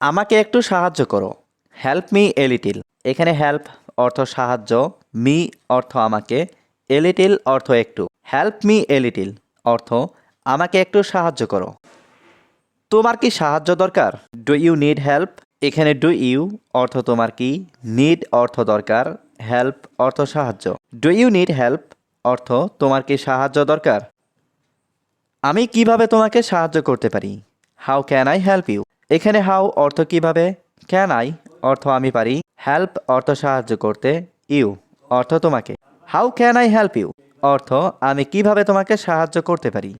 আমাকে একটু সাহায্য করো। হেল্প মি এ লিটিল এখানে হেল্প অর্থ সাহায্য মি অর্থ আমাকে এ লিটিল অর্থ একটু। হেল্প মি এ লিটিল অর্থ আমাকে একটু সাহায্য করো। তোমার কি সাহায্য দরকার? ডু ইউ নিড হেল্প এখানে ডু ইউ অর্থ তোমার কি? নিড অর্থ দরকার হেল্প অর্থ সাহায্য। ডু ইউ নিড হেল্প অর্থ তোমার কি সাহায্য দরকার? আমি কীভাবে তোমাকে সাহায্য করতে পারি? How can I help you এখানে হাউ অর্থ কীভাবে? ক্যান আই অর্থ আমি পারি। হেল্প অর্থ সাহায্য করতে। ইউ অর্থ তোমাকে। How can I help you অর্থ আমি কীভাবে তোমাকে সাহায্য করতে পারি।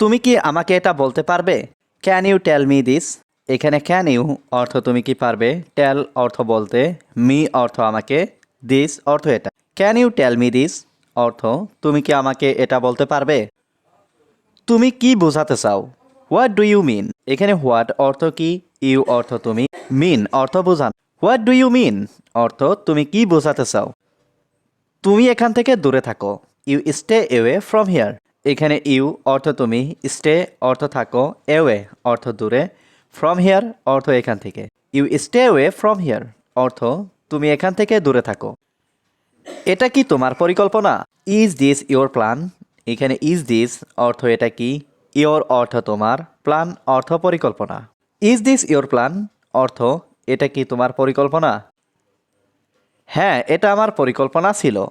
তুমি কি আমাকে এটা বলতে পারবে? Can you tell me this এখানে ক্যান ইউ অর্থ তুমি কি পারবে? টেল অর্থ বলতে। মি অর্থ আমাকে। দিস অর্থ এটা। Can you tell me this অর্থ তুমি কি আমাকে এটা বলতে পারবে? তুমি কি বোঝাতে চাও? হোয়াট ডু ইউ মিন এখানে হোয়াট অর্থ কি? ইউ অর্থ তুমি? মিন অর্থ বোঝান। হোয়াট ডু ইউ মিন অর্থ তুমি কি বোঝাতে চাও? তুমি এখান থেকে দূরে থাকো। You stay away from here এখানে ইউ অর্থ তুমি স্টে অর্থ থাকো এওয়ে অর্থ দূরে। ফ্রম হিয়ার অর্থ এখান থেকে। You stay way from here অর্থ তুমি এখান থেকে দূরে থাকো। এটা কি তোমার পরিকল্পনা? ইজ দিস ইওর প্ল্যান এখানে ইজ দিস অর্থ এটা কি? ইওর অর্থ তোমার প্ল্যান, অর্থ পরিকল্পনা। Is this your plan? অর্থ, এটা কি তোমার পরিকল্পনা? হ্যাঁ এটা আমার পরিকল্পনা ছিল।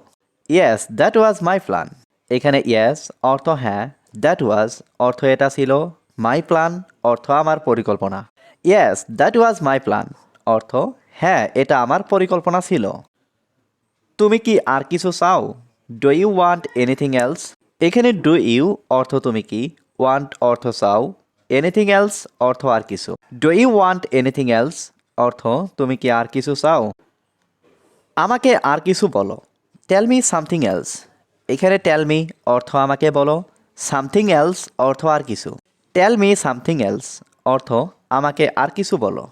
Yes, that was my plan. এখানে ইয়েস, অর্থ হ্যাঁ দ্যাট ওয়াজ, অর্থ এটা ছিল, মাই প্ল্যান, অর্থ আমার পরিকল্পনা। Yes, that was my plan. অর্থ হ্যাঁ এটা আমার পরিকল্পনা ছিল। তুমি কি আর কিছু চাও? Do you want anything else? এখানে ডু ইউ, অর্থ তুমি কি? ওয়ান্ট অর্থ চাও? এনিথিং এলস অর্থ আর কিছু। Do you want anything else অর্থ তুমি কি আর কিছু চাও? আমাকে আর কিছু বলো। টেল মি সামথিং এলস এখানে টেল মি অর্থ আমাকে বলো। সামথিং এলস অর্থ আর কিছু। টেল মি সামথিং এলস অর্থ আমাকে আর কিছু বলো।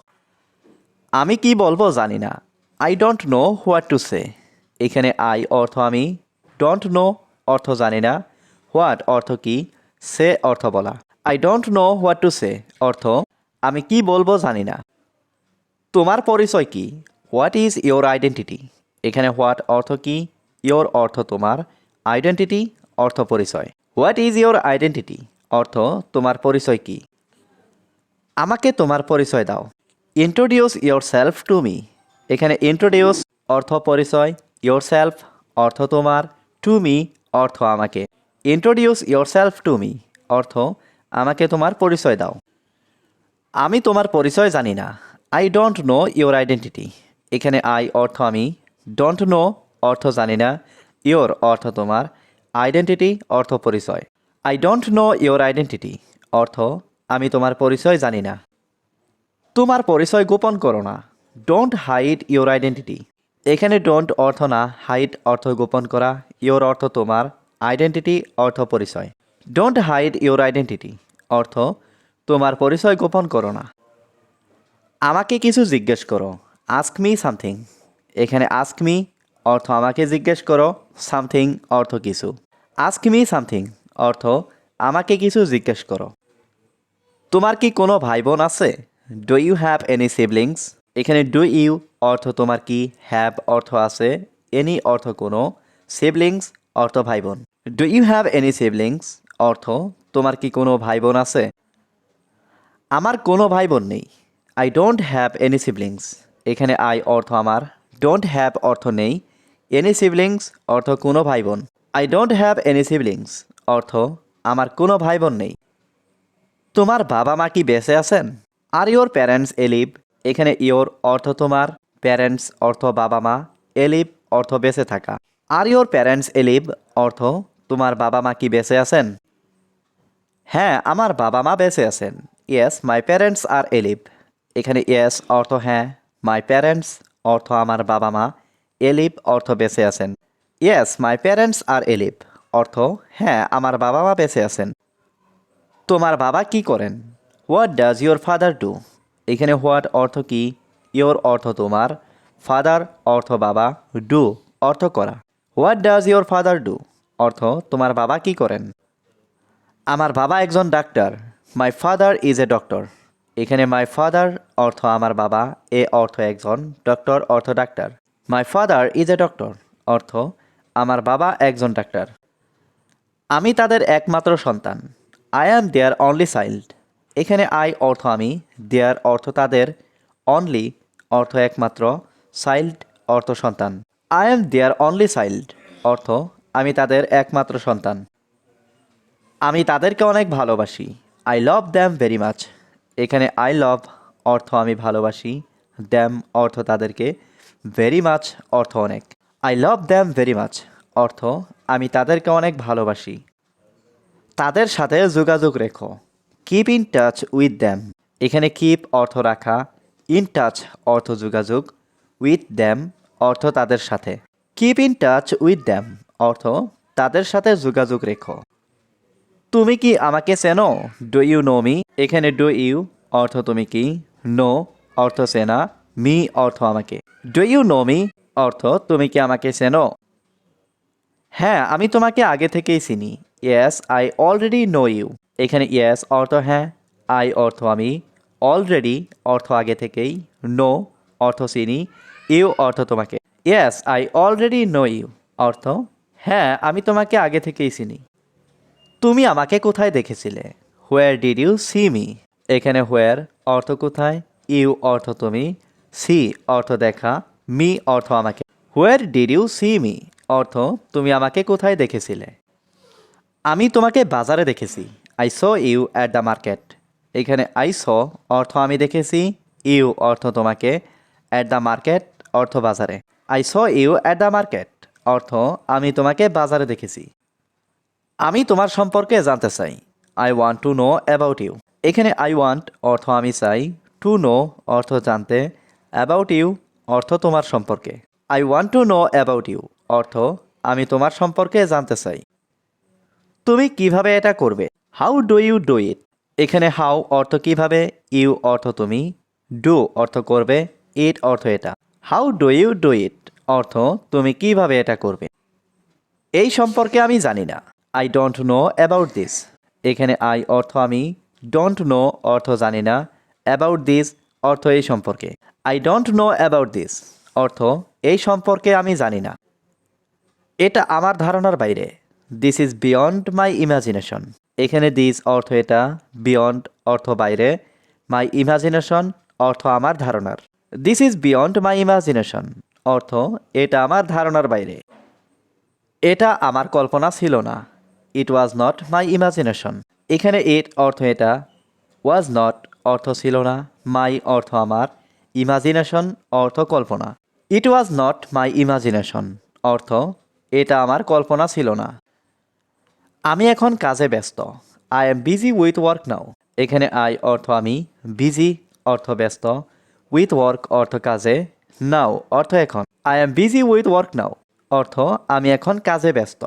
আমি কি বলব জানি না। I don't know what to say এখানে আই অর্থ আমি। ডোন্ট নো অর্থ জানি না। হোয়াট অর্থ কি? সে অর্থ বলা। I don't know what to say অর্থ, আমি কি বলব জানি না। তোমার পরিচয় কি? হোয়াট ইজ ইয়োর আইডেন্টিটি এখানে হোয়াট অর্থ কি? ইয়োর অর্থ তোমার আইডেন্টিটি অর্থ পরিচয়। হোয়াট ইজ ইয়োর আইডেন্টিটি অর্থ, তোমার পরিচয় কি? আমাকে তোমার পরিচয় দাও। Introduce yourself to me এখানে ইন্ট্রোডিউস অর্থ পরিচয় ইয়োর সেলফ অর্থ তোমার টু মি অর্থ আমাকে। Introduce yourself to me অর্থ, আমাকে তোমার পরিচয় দাও। আমি তোমার পরিচয় জানি না। I don't know your identity এখানে আই অর্থ আমি। ডোন্ট নো অর্থ জানি না। ইয়োর অর্থ তোমার। আইডেন্টিটি অর্থ পরিচয়। I don't know your identity অর্থ, আমি তোমার পরিচয় জানি না। তোমার পরিচয় গোপন করো না। ডোন্ট হাইড ইয়োর আইডেন্টিটি এখানে ডোন্ট অর্থ না। হাইড অর্থ গোপন করা। ইয়োর অর্থ তোমার। আইডেন্টিটি অর্থ, পরিচয়। ডোন্ট হাইড ইউর আইডেন্টিটি অর্থ, তোমার পরিচয় গোপন করো না। আমাকে কিছু জিজ্ঞেস করো আস্ক মি সামথিং এখানে আস্ক মি অর্থ, আমাকে জিজ্ঞেস করো সামথিং অর্থ, কিছু। আস্ক মি সামথিং অর্থ, আমাকে কিছু জিজ্ঞেস করো। তোমার কি কোনো ভাই বোন আছে? Do you have any siblings এখানে ডু ইউ অর্থ, তোমার কি হ্যাভ অর্থ আছে। এনি অর্থ কোনো। সিবলিংস অর্থ ভাই বোন do you have any siblings অর্থ, তোমার কি কোনো ভাই বোন আছে? আমার কোনো ভাই বোন নেই। I don't have any siblings এখানে আই অর্থ আমার। ডোন্ট হ্যাভ অর্থ নেই। এনি সিবলিংস অর্থ কোনো ভাই বোন I don't have any siblings অর্থ, আমার কোনো ভাই বোন নেই। তোমার বাবা মা কি বেঁচে আছেন? আর ইয়োর প্যারেন্টস এলিভ এখানে ইয়োর অর্থ তোমার। প্যারেন্টস অর্থ বাবা মা। এলিভ অর্থ বেঁচে থাকা। আর ইয়োর প্যারেন্টস এলিভ অর্থ তোমার বাবা মা কি বেঁচে আছেন? হ্যাঁ আমার বাবা মা বেঁচে আছেন। ইয়েস মাই প্যারেন্টস আর এলিভ এখানে ইয়েস অর্থ হ্যাঁ মাই প্যারেন্টস অর্থ আমার বাবা মা। এলিভ অর্থ বেঁচে আছেন। ইয়েস মাই প্যারেন্টস আর এলিভ অর্থ হ্যাঁ আমার বাবা মা বেঁচে আছেন। তোমার বাবা কি করেন? What does your father do এখানে হোয়াট অর্থ কি? ইয়োর অর্থ তোমার। ফাদার অর্থ বাবা। ডু অর্থ করা। What does your father do অর্থ, তোমার বাবা কি করেন? আমার বাবা একজন doctor. My father is a doctor এখানে মাই ফাদার অর্থ, আমার বাবা এ অর্থ, একজন ডক্টর অর্থ, doctor my father is a doctor অর্থ, আমার বাবা একজন ডাক্তার আমি তাদের একমাত্র সন্তান। I am their only child এখানে আই অর্থ, আমি দেয়ার অর্থ, তাদের অনলি অর্থ, একমাত্র চাইল্ড অর্থ, সন্তান I am their only child অর্থ আমি তাদের একমাত্র সন্তান। আমি তাদেরকে অনেক ভালোবাসি। I love them very much এখানে আই লাভ অর্থ আমি ভালোবাসি। দ্যাম অর্থ তাদেরকে ভেরি মাচ অর্থ অনেক। I love them very much অর্থ আমি তাদেরকে অনেক ভালোবাসি। তাদের সাথে যোগাযোগ রেখো। Keep in touch with them এখানে কিপ অর্থ রাখা। ইন টাচ অর্থ যোগাযোগ। উইথ দ্যাম অর্থ তাদের সাথে। Keep in touch with them অর্থ, তাদের সাথে যোগাযোগ রেখো। তুমি কি আমাকে চেনো? ডু ইউ নো মি এখানে ডু ইউ অর্থ তুমি কি? নো অর্থ চেনা। মি অর্থ আমাকে। ডু ইউ নো মি অর্থ, তুমি কি আমাকে চেনো? হ্যাঁ আমি তোমাকে আগে থেকেই চিনি। Yes I already know you এখানে ইয়েস অর্থ হ্যাঁ। আই অর্থ আমি। অলরেডি অর্থ আগে থেকেই। নো অর্থ চিনি। ইউ অর্থ তোমাকে। Yes I already know you অর্থ হ্যাঁ আমি তোমাকে আগে থেকেই চিনি। তুমি আমাকে কোথায় দেখেছিলে? Where did you see me এখানে হোয়ার অর্থ কোথায়? ইউ অর্থ তুমি। সি অর্থ দেখা। মি অর্থ আমাকে। Where did you see me অর্থ, তুমি আমাকে কোথায় দেখেছিলে? আমি তোমাকে বাজারে দেখেছি। I saw you at the market এখানে আই স অর্থ আমি দেখেছি। ইউ অর্থ তোমাকে। অ্যাট দ্য মার্কেট অর্থ বাজারে। I saw you at the market অর্থ, আমি তোমাকে বাজারে দেখেছি। আমি তোমার সম্পর্কে জানতে চাই। I want to know about you এখানে আই ওয়ান্ট অর্থ আমি চাই। টু নো অর্থ জানতে। অ্যাবাউট ইউ অর্থ তোমার সম্পর্কে। I want to know about you অর্থ, আমি তোমার সম্পর্কে জানতে চাই। তুমি কীভাবে এটা করবে? How do you do it এখানে হাউ অর্থ কীভাবে? ইউ অর্থ তুমি। ডু অর্থ করবে। ইট অর্থ এটা। How do you do it অর্থ, তুমি কীভাবে এটা করবে? এই সম্পর্কে আমি জানি না। I don't know about this এখানে আই অর্থ আমি ডোন্ট নো অর্থ জানি না। অ্যাবাউট দিস অর্থ এই সম্পর্কে। I don't know about this অর্থ, এই সম্পর্কে আমি জানি না। এটা আমার ধারণার বাইরে। This is beyond my imagination এখানে দিস অর্থ এটা বিয়ন্ড অর্থ বাইরে। মাই ইমাজিনেশন অর্থ আমার ধারণার। This is beyond my imagination অর্থ, এটা আমার ধারণার বাইরে। এটা আমার কল্পনা ছিল না। ইট ওয়াজ নট মাই ইমাজিনেশন এখানে ইট অর্থ এটা ওয়াজ নট অর্থ ছিল না মাই অর্থ আমার ইমাজিনেশন অর্থ কল্পনা। ইট ওয়াজ নট মাই ইমাজিনেশন অর্থ, এটা আমার কল্পনা ছিল না। আমি এখন কাজে ব্যস্ত। I am busy with work now এখানে আই অর্থ আমি বিজি অর্থ ব্যস্ত উইথ ওয়ার্ক অর্থ কাজে নাও অর্থ এখন. I am busy with work now অর্থ আমি এখন কাজে ব্যস্ত।